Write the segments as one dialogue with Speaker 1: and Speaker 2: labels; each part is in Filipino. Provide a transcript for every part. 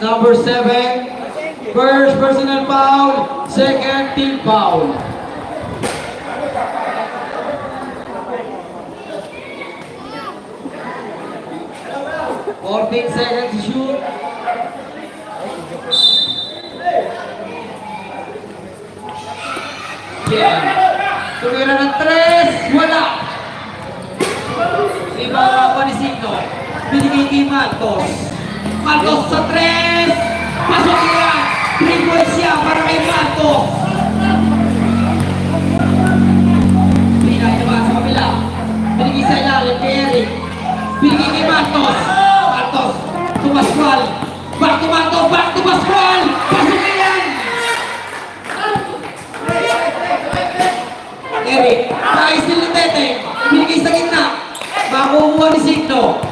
Speaker 1: number 7. First personal foul, second team foul. Fourteen seconds to shoot. Yeah. Tumira ng tres, wala. Iba pa ni Signo. Binigay kay Marcos. Marcos sa tres. Pasok. Three points siya para kay Marcos. Naman sa kabila. Binigay sa ilalim kay Eric. Binigay kay Marcos. Marcos. To Pascual. Back to Marcos. Back to Pascual. Pasok yan. Eric. Nais ni Lutete. Binigay sa gitna. Makukuha Signo.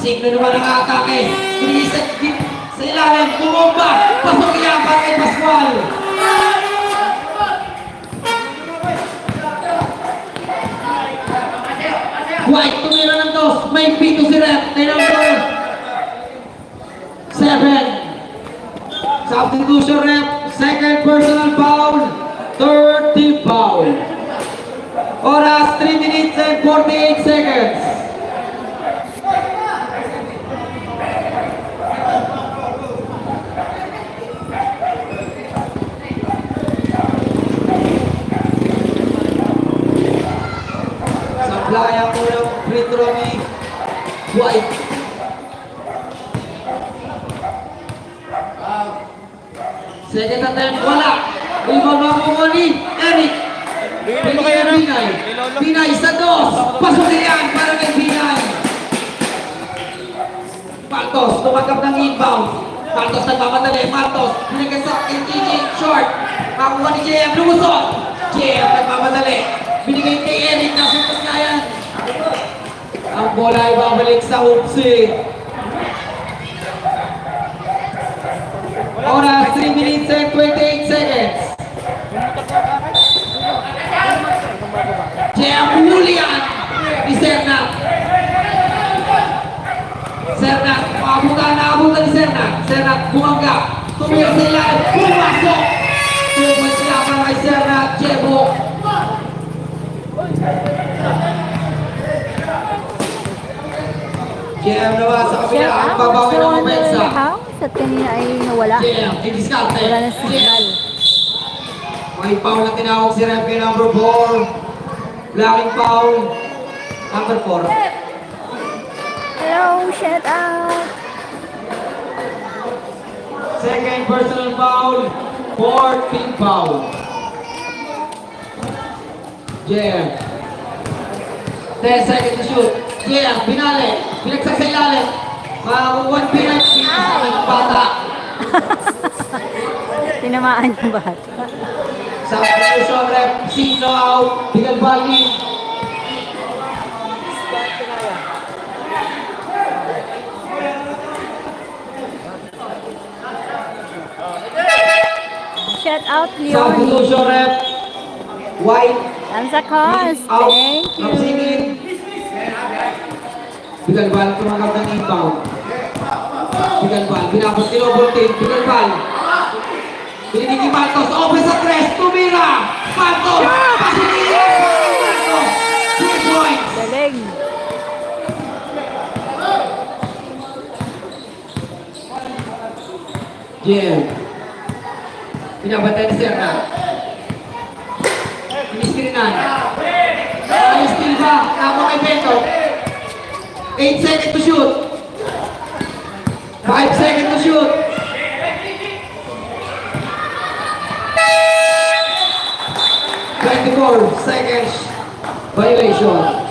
Speaker 1: Signo naman ang atake. Binigay sa, ilalim. Tumumba. Pasok niya para kay Pascual. White. May pito si Rep. Na number seven. Substitution Rep. Second personal foul. Third team foul. Oras 3 minutes and 48 seconds. Sablaya po ng free throw ni White. Second attempt, wala. Rebound na po ni Eric. Binigay ng Binay. Binay sa dos. Pasok yan para kay Binay. Martos, tumatanggap ng inbound. Martos, binigay sa kay TJ short. Makuha ni JM, lumusot. JM nagmamadali. Binigay kay Eric, na yan. Ang bola ay babalik sa Upsi. Oras 3 minutes and 28 seconds. Jaya Julian di Serna. Serna, maabutan na Serna. Serna, bumangga. Tumira sa ilalim. Pumasok! Tumoy sila para kay Serna. Jebo. JM naman sa kabila. Ang
Speaker 2: out
Speaker 1: babawi ng
Speaker 2: sa
Speaker 1: opensa.
Speaker 2: the house at kanina ay nawala. Wala na signal.
Speaker 1: May foul na tinawag si Referee number 4. Blocking foul. Number 4.
Speaker 2: Hello, shout out.
Speaker 1: Second personal foul. Fourth team foul. JM. 10 seconds to shoot. JM, binali. Binagsak sa ilalim. Pinay. Ang bata.
Speaker 2: Tinamaan yung bata.
Speaker 1: Substitution rep. Signo out. Bigal bali.
Speaker 2: Shout out, Leonie.
Speaker 1: Substitution rep. White.
Speaker 2: Lanza Cos. Thank you.
Speaker 1: Bigal bal, tumanggap ng inbound. Bigal bal, binabot ni Loboltin. Bigal bal. Binigay ni Marcos. Open sa tres. Tumira. Marcos. Pasukin niya. Marcos. Three points.
Speaker 2: Galing.
Speaker 1: Jim. Pinabantay ni Serna. Piniskrinan. Ayos still ba? Ako kay Beto. 8 seconds to shoot. 5 seconds to shoot. Twenty-four seconds violation.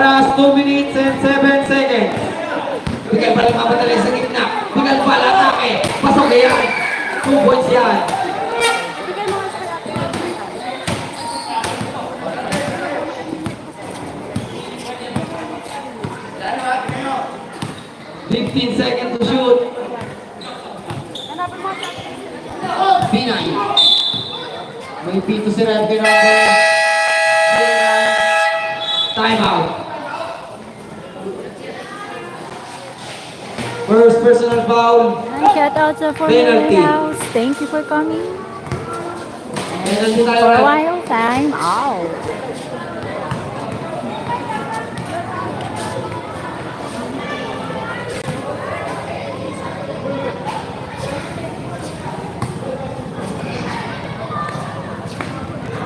Speaker 1: Oras 2 minutes and 7 seconds. Bigay pa rin mamadali sa gitna. Bigay pa lang atake. Pasok yan. 2 points yan. Fifteen seconds to shoot. Pinay. May pito si Red number. Time out. First personal foul.
Speaker 2: And shout out sa
Speaker 1: Penalty.
Speaker 2: Formula House. Thank you for coming.
Speaker 1: Tayo.
Speaker 2: For a while, time out.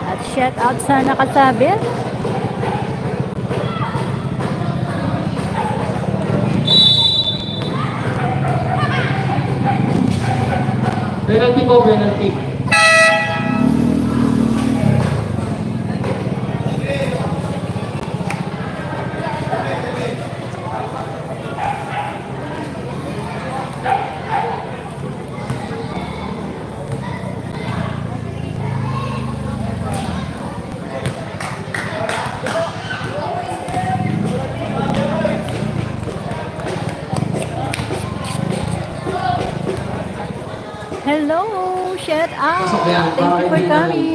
Speaker 2: At shout out sa nakasabit.
Speaker 1: Penalty po, penalty.
Speaker 2: Hello, shout out.
Speaker 1: Pasok yan,
Speaker 2: Thank you for
Speaker 1: para hindi na-
Speaker 2: coming.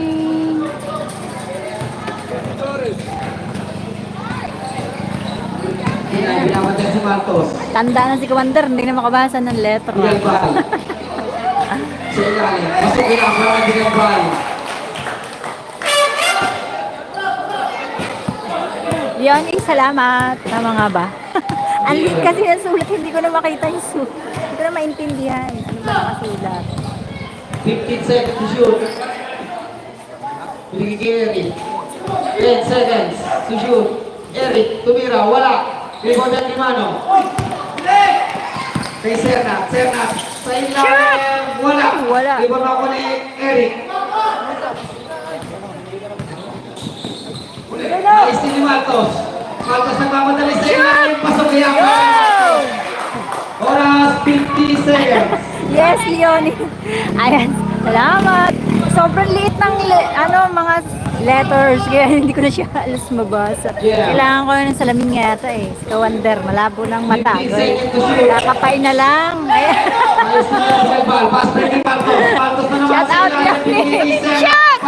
Speaker 1: Pinay, binabatay si Matos.
Speaker 2: Tanda na si Commander, hindi na makabasa ng letter. Yan, eh, salamat. Tama nga ba? Ang liit kasi ng sulat, hindi ko na makita yung sulat. Hindi ko na maintindihan. Ano ba nakasulat?
Speaker 1: 15 seconds to shoot. Eric. 10 seconds to shoot. Eric, tumira, wala. Rebound at Limano. Kay Serna, Serna. Sa ilalim, wala.
Speaker 2: Wala.
Speaker 1: Rebound ako ni Eric. Nice ni Matos. Matos nagmamadali sa ilalim. Pasok kay Ako. Oras 50 seconds.
Speaker 2: Yes, Leonie. Ayan, salamat. Sobrang liit ng le- ano, mga letters. Kaya hindi ko na siya alas mabasa.
Speaker 1: Yeah.
Speaker 2: Kailangan ko ng salamin nga yata eh. Si Kawander, malabo ng mata.
Speaker 1: 15 seconds to shoot.
Speaker 2: Kakapay na lang. Shout
Speaker 1: sa
Speaker 2: out,
Speaker 1: Serna.
Speaker 2: Shout!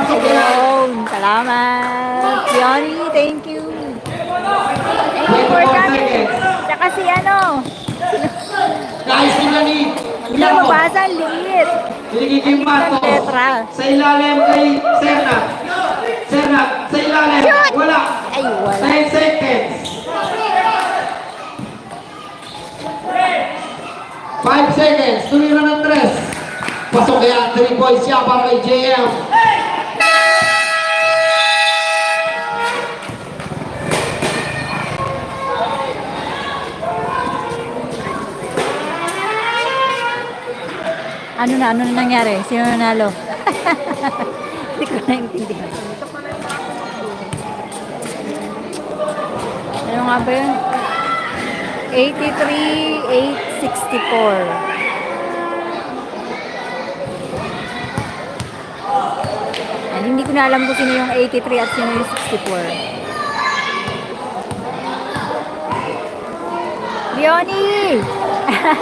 Speaker 2: Salamat. Yoni, thank you. Thank you for
Speaker 1: 24
Speaker 2: coming. Tsaka si ano,
Speaker 1: Guys, sila ni
Speaker 2: hindi
Speaker 1: Limano.
Speaker 2: mabasa, ang liit.
Speaker 1: Matos.
Speaker 2: letra.
Speaker 1: Sa ilalim kay Serna. Serna, sa ilalim.
Speaker 2: Shoot!
Speaker 1: Wala.
Speaker 2: Ay, wala.
Speaker 1: 10 seconds. 5 seconds. Tumira ng 3. Pasok kaya 3 points siya para kay JM.
Speaker 2: Ano na, ano na nangyari? Sino nanalo? Hindi ko naintindihan. Ano nga ba yun? 83-864. And hindi ko na alam kung sino yung 83 at sino yung 64. Leonie!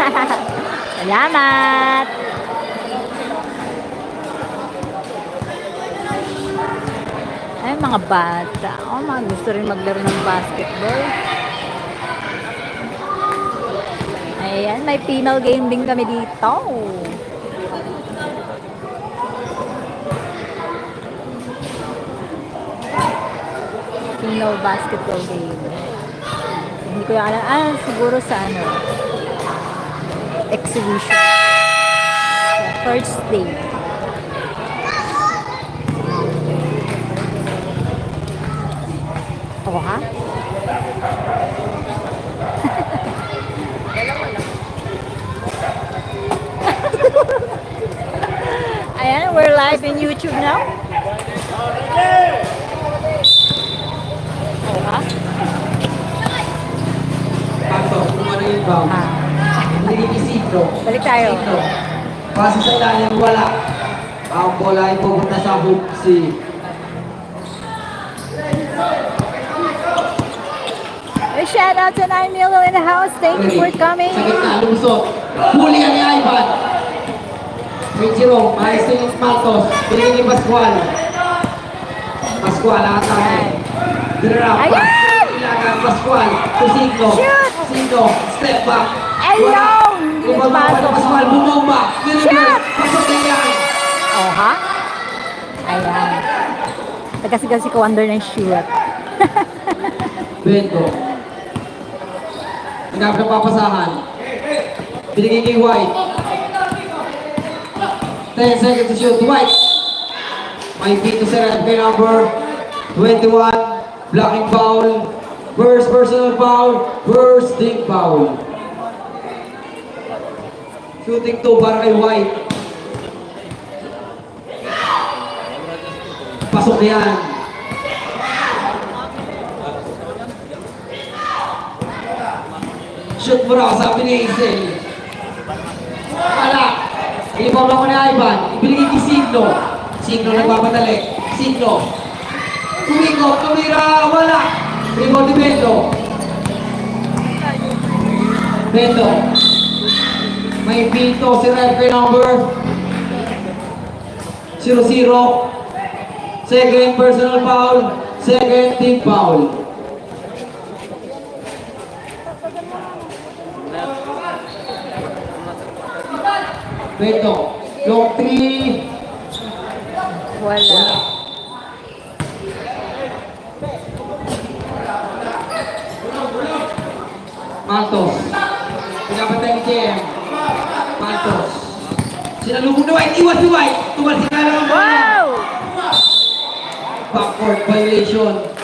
Speaker 2: Salamat! Mga bata. Oh, mga gusto rin maglaro ng basketball. Ayan, may female game din kami dito. Female basketball game. Hindi ko alam. Ah, siguro sa ano, exhibition. First day. Live in YouTube now. Oo ha?
Speaker 1: Pantos, kumano yung. Binigay kay
Speaker 2: Balik tayo.
Speaker 1: Pasi sa ilalim, wala. Ang bola ay pupunta sa hoop si
Speaker 2: A shout out to 9 Milo in the house. Thank you for coming.
Speaker 1: Sa gitna, lumusot. Huli ni Ivan. May Jerome, yung Maltos. Binigay ni Pascual. Pascual, ang atake. Drop.
Speaker 2: Ayan!
Speaker 1: Ilagan, Pascual, to Signo. Step back. Ibang
Speaker 2: napasok.
Speaker 1: mga Pascual, bumomba.
Speaker 2: Shoot!
Speaker 1: Pasok na yan.
Speaker 2: Oh, ha? Ayan. Nagkasigal si Kawander ng shoot.
Speaker 1: Bento. Hinap na papasahan. Binigay kay White. 10 seconds to shoot. White. May beat to set kay number 21. Blocking foul. First personal foul. First team foul. Shooting to para kay White. Pasok na yan. Shoot mo raw, sabi ni Hazel. Wala. Lang ko ni Ivan. Ibinigay kay Signo. Signo nagpapadali. Signo. Tumiko, tumira, wala. Ilipaw ni Bento. Bento. May pinto si referee number 0-0. Second personal foul. Second team foul. Beto, long three.
Speaker 2: Wala.
Speaker 1: Mantos. Pinapatay ni JM. Mantos. Sinalubog na White. Iwas si White. Tumal si Kala.
Speaker 2: Wow!
Speaker 1: Backcourt violation.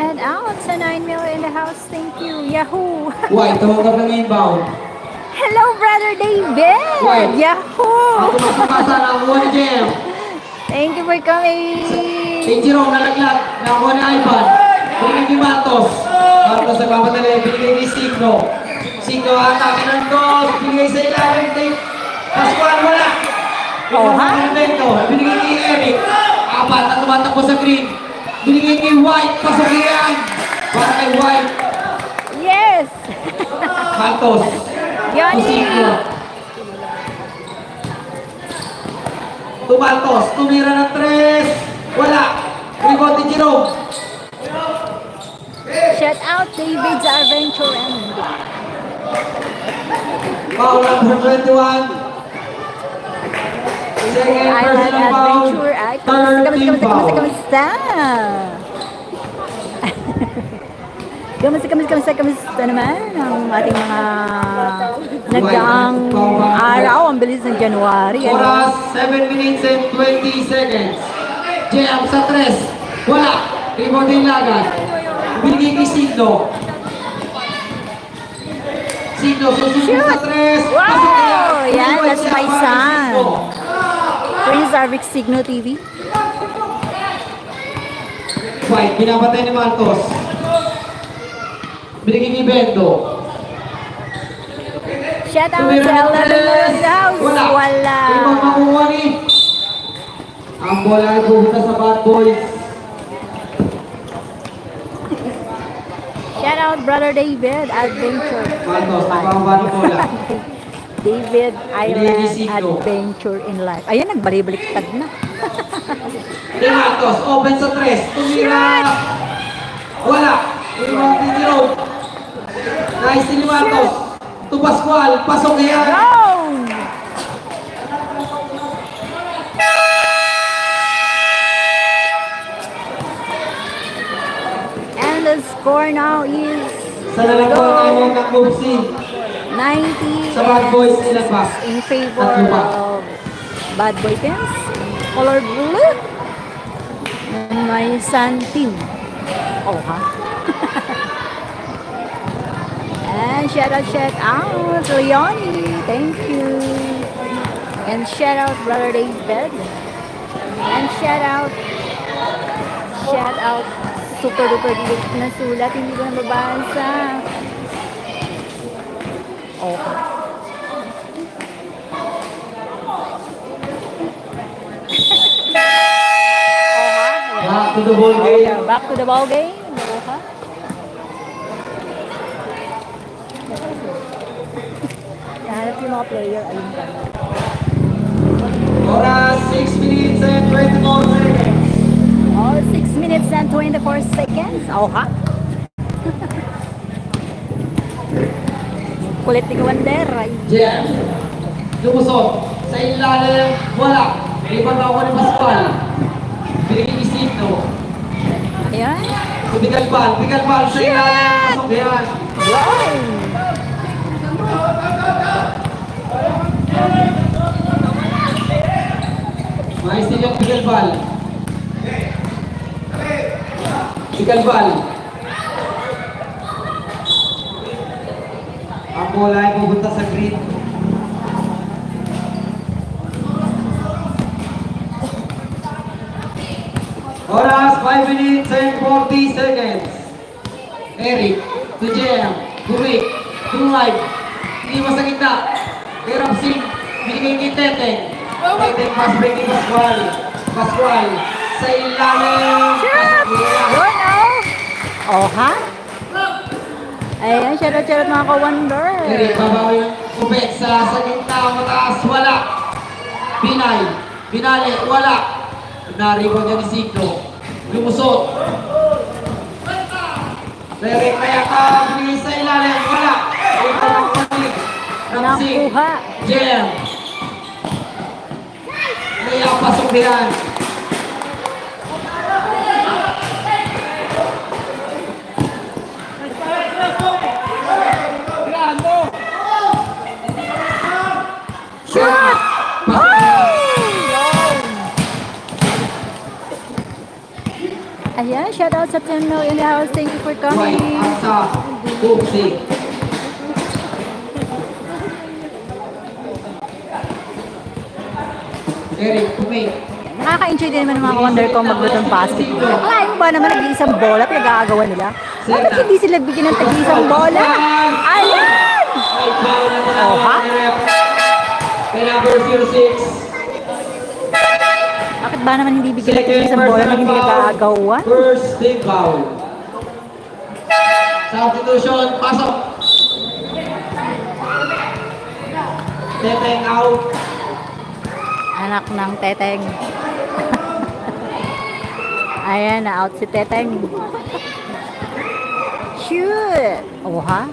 Speaker 2: Shout out sa 9 million in the house. Thank you. Yahoo!
Speaker 1: White, tumanggap ng inbound.
Speaker 2: Hello, Brother David!
Speaker 1: White.
Speaker 2: Yahoo!
Speaker 1: Ako magpapasa ang ni JM.
Speaker 2: Thank you for coming!
Speaker 1: Si Jerome nalaglag. Nakuha ni Ivan. Binigay ni Matos. Matos nagpapadali. Binigay ni Signo. Signo atake ng goal. Binigay sa ilalim ni Pascual. Wala.
Speaker 2: Oh, ha?
Speaker 1: Binigay ni Eric. Apat na tumatakbo sa green. Binigay ni White. Yan. Para kay White.
Speaker 2: Yes!
Speaker 1: Si Signo. Tumatos. Tumira ng tres. Wala. Ni Jerome.
Speaker 2: Shout out David's Adventure and
Speaker 1: number 21.
Speaker 2: Island. Adventure. Ay, kamusta, kamusta, kamusta, kamusta, kamusta? kamusta, kamusta, kamusta naman ang ating mga nagdaang araw, ang bilis ng January. Ano?
Speaker 1: Oras, 7 minutes and 20 seconds. Jam sa tres. Wala. Rebound din lagan. Binigay kay Signo. Signo, susunod sa
Speaker 2: Shoot!
Speaker 1: tres.
Speaker 2: Wow!
Speaker 1: Pasok na yan.
Speaker 2: That's my son. Prince Arvic Signo TV.
Speaker 1: White, pinapatay ni Marcos. Binigay ni Bento.
Speaker 2: Shout out sa
Speaker 1: ng
Speaker 2: 11
Speaker 1: tres.
Speaker 2: million house.
Speaker 1: Wala.
Speaker 2: Wala.
Speaker 1: Rebound makuha ni. Ang bola ay pupunta sa bad boys.
Speaker 2: Shout out Brother David Adventure.
Speaker 1: Marcos, nababa ng bola.
Speaker 2: David Island. Adventure in Life. Ayan, nagbalik-baliktad na.
Speaker 1: Ni Marcos, open sa tres. Tumira. Wala. Ni Jerome. Nice ni Marcos. To Pascual. Pasok yan.
Speaker 2: Go! And the score now is
Speaker 1: Sa nalagpuan tayo ng Mopsi.
Speaker 2: 90
Speaker 1: Sa bad boys, ilan ba?
Speaker 2: in favor
Speaker 1: Tatlo pa.
Speaker 2: of Bad Boy Pins. Color blue. My sun team. Oh, ha? and shout out, shout out, Leonie. Thank you. And shout out, Brother David. And shout out, shout out, super duper delete na sulat. Hindi ko na mabasa. Okay.
Speaker 1: Back to the ball game.
Speaker 2: Back to the ball game. Yung mga player. Ayun ka.
Speaker 1: Oras 6 minutes and 24 seconds.
Speaker 2: Oh, 6 minutes and 24 seconds. Oh, ha? Kulit ni Wander. Ay.
Speaker 1: Jem. Lumusot. Sa ilalim, wala. Ibang ako ni Pascual. Binigay ni Signo.
Speaker 2: Ayan.
Speaker 1: Bigal bal, bigal bal sa ilalim. Pasok yan.
Speaker 2: Wow!
Speaker 1: Maestin yung bigal bal. Bigal bal. Bola ay pupunta sa grid. Oras 5 minutes and 40 seconds. Eric, to Jem, to Rick, to Live. Iwas sa gitna. Kay Ramsing, binigay ni Teteng. Teteng pass break ni Pascual. Pascual, sa ilalim.
Speaker 2: Yun, oh! Ha? Ayan, shoutout, shoutout mga ka-wonder.
Speaker 1: Eric, babawi yung kubet sa, sa gitna, mataas, wala. Binay, binali, wala. Naribang niya ni Signo. Lumusot. Derek, kaya ka, binigay sa ilalim, wala. Ito ang panig. Ramsing,
Speaker 2: Nakuha.
Speaker 1: Jem. Kaya pasok diyan.
Speaker 2: Ayan, shoutout sa 10 million hours. Thank you for coming.
Speaker 1: Asa, Tupsi. Eric, tumig.
Speaker 2: Nakaka-enjoy din naman ng mga wonder ko magluto ng basketball. Akalain mo ba naman nag-iisang bola pinag-aagawan nila? Bakit hindi sila bigyan ng tag-iisang bola? Ayan! Oh, ha?
Speaker 1: number 06.
Speaker 2: Bakit ba naman hindi bigyan ng
Speaker 1: Second
Speaker 2: tag-iisang bola nang hindi nag-aagawan?
Speaker 1: First team foul. Substitution, pasok. Teteng out.
Speaker 2: Anak ng Teteng. Ayan, na-out si Teteng. Shoot! Oh, ha?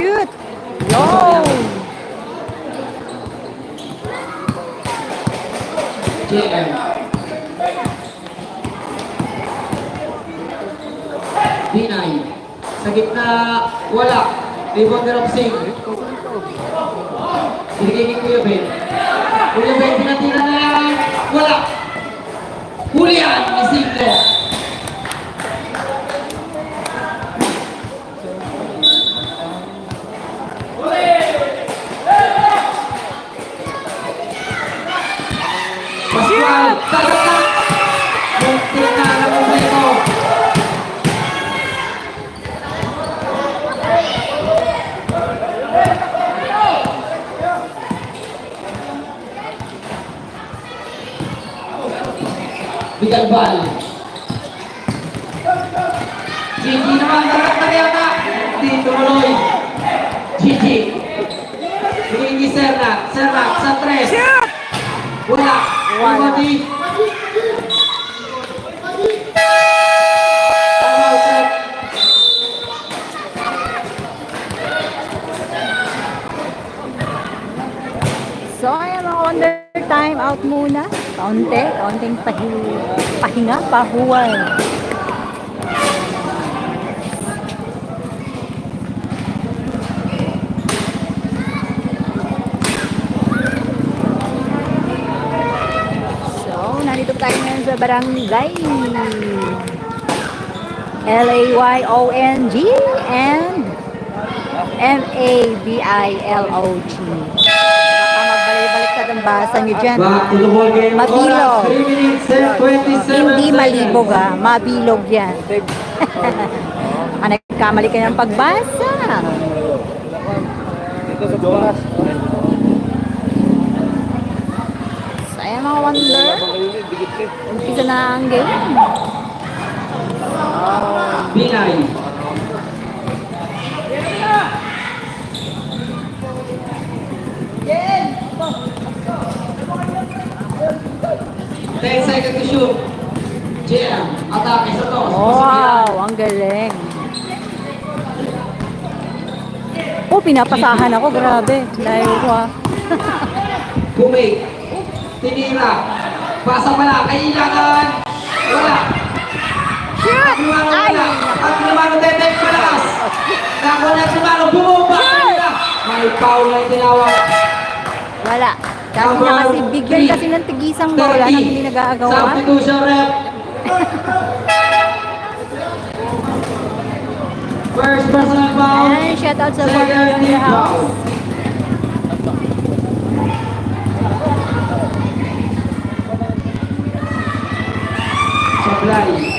Speaker 2: Shoot! Yo!
Speaker 1: JM. Binay. Sa gitna, wala. Rebound ni Ramsing. Binigay ni Kuya Ben. Kuya Ben, pinatira na
Speaker 2: out muna. Kaunti, kaunting pahi pahinga, pahuwal. So, nandito tayo ngayon sa barangay. L-A-Y-O-N-G and M-A-B-I-L-O-G. Baka magbalik-balik ang basa nyo dyan. Mabilog.
Speaker 1: Oras, 3 minutes and 27
Speaker 2: Hindi malibog ah, mabilog yan. ah, nagkamali ka ng pagbasa. Wonder. Umpisa na ang game.
Speaker 1: Binay. Ten seconds to shoot. Jam. Atake sa toss.
Speaker 2: Wow, ang galing. Oh, pinapasahan ako. Grabe. Layo ko ah.
Speaker 1: Bumig. Tinira. Pasa pala. Kailangan. Wala.
Speaker 2: Shoot! Ay!
Speaker 1: Ang lumano teteng malakas. Nakuha na ang lumano. Bumumba. May foul na tinawag.
Speaker 2: Wala. Sabi niya kasi, bigyan kasi ng tigisang bola nang hindi nag-aagawan.
Speaker 1: Substitution rep. First personal foul.
Speaker 2: And shout out sa Warrior in the house.
Speaker 1: Supply.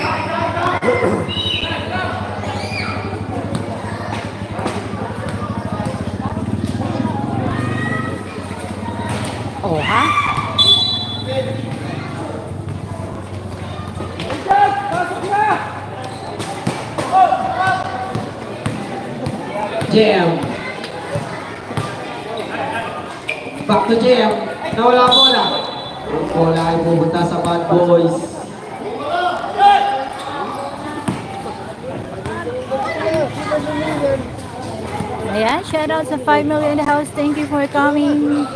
Speaker 1: Jam. Back to Jam. Nawala ang bola. Bola ay pupunta sa bad boys.
Speaker 2: Ayan, shout out sa 5 million house. Thank you for coming.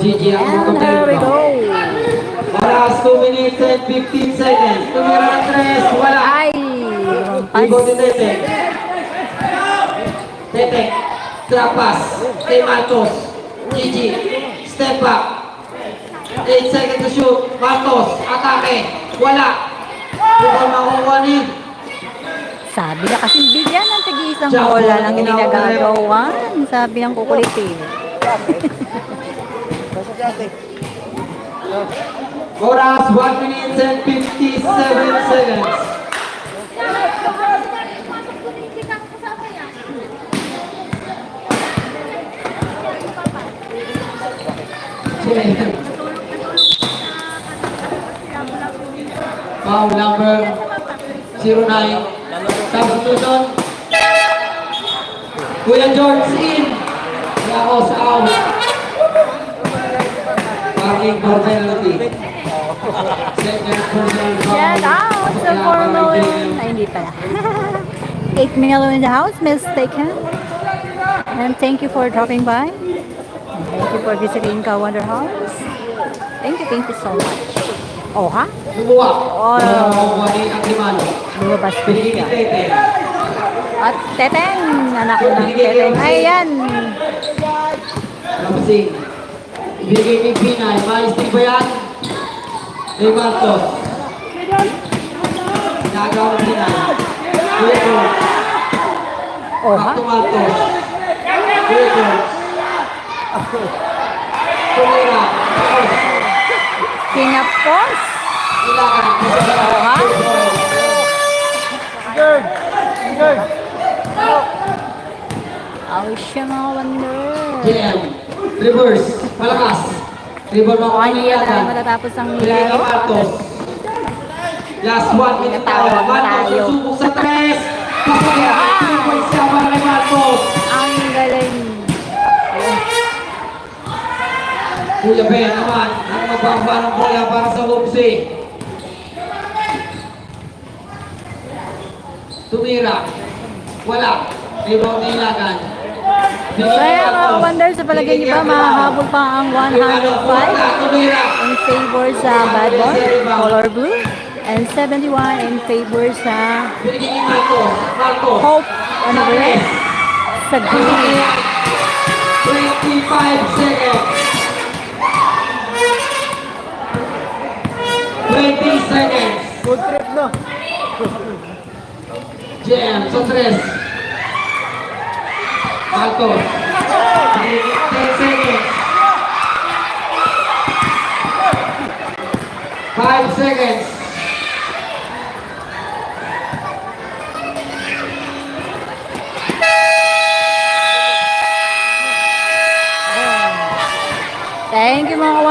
Speaker 1: GG ang
Speaker 2: And there we go.
Speaker 1: Last 2 minutes and 15 seconds. Tumira ng tres. Wala.
Speaker 2: Ay,
Speaker 1: Ibo si
Speaker 2: pas.
Speaker 1: Tete. Tete. Trap pass. Kay Marcos. GG. Step back. 8 seconds to shoot. Marcos. Atake. Wala. Bukol makukuha ni.
Speaker 2: Sabi na kasi bigyan ng tigisang
Speaker 1: Jump
Speaker 2: bola lang hindi nagagawan. Sabi ng kukulitin.
Speaker 1: Oras 1 minutes and 57 seconds. Foul number 09. Substitution. Kuya George in. Laos out. Parking for penalty. Second foul.
Speaker 2: Shout out sa 4 million. Ay, hindi pala. 8 million in the house, mistaken. And thank you for dropping by. Thank you for visiting Ka Wonder House. Thank you, thank you so much. Oh, ha?
Speaker 1: Lumuwa.
Speaker 2: Oh.
Speaker 1: Nakuha ni Agrimano.
Speaker 2: Lumabas ko
Speaker 1: ni
Speaker 2: siya. At Teteng, anak ng Teteng. Ayan.
Speaker 1: Lapsing. Ibigay kay Pinay. Maistig ba yan? Kay Marcos. Nagawa ng Pinay. Kuya
Speaker 2: Oh, ha?
Speaker 1: Marcos. Kuya Tumira.
Speaker 2: Pinapos.
Speaker 1: Ilakan.
Speaker 2: Oh, ha? Oh, siya mga wonder.
Speaker 1: JM. Reverse. Malakas.
Speaker 2: Na tayo
Speaker 1: Ilakan.
Speaker 2: matatapos ang laro.
Speaker 1: Last one minute tayo.
Speaker 2: Tawag
Speaker 1: Marcos
Speaker 2: tayo.
Speaker 1: Ben naman. Ang magbamba ng bola para sa Lopsi. Tumira. Wala. Rebound ni Ilagan.
Speaker 2: Kaya mga wonder sa palagay niyo ba mahahabol pa ang
Speaker 1: Abrimano,
Speaker 2: 105
Speaker 1: Tumira.
Speaker 2: in favor sa bad boy, color blue, and 71 in favor sa. Hope ano ba yun? Sa green.
Speaker 1: 25 seconds. 20 seconds.
Speaker 3: Good trip, no?
Speaker 1: Jam sa tres. Marcos. 10 seconds. 5 seconds.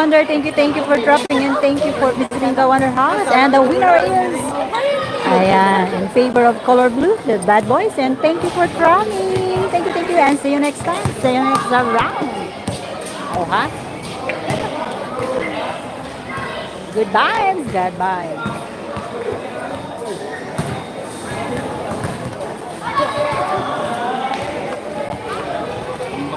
Speaker 2: Wonder. Thank you, thank you for dropping in. Thank you for visiting the Wonder House. And the winner is ayan, in favor of color blue, the bad boys. And thank you for coming. Thank you, thank you. And see you next time. See you next round. Oh, ha? Goodbye. Goodbye.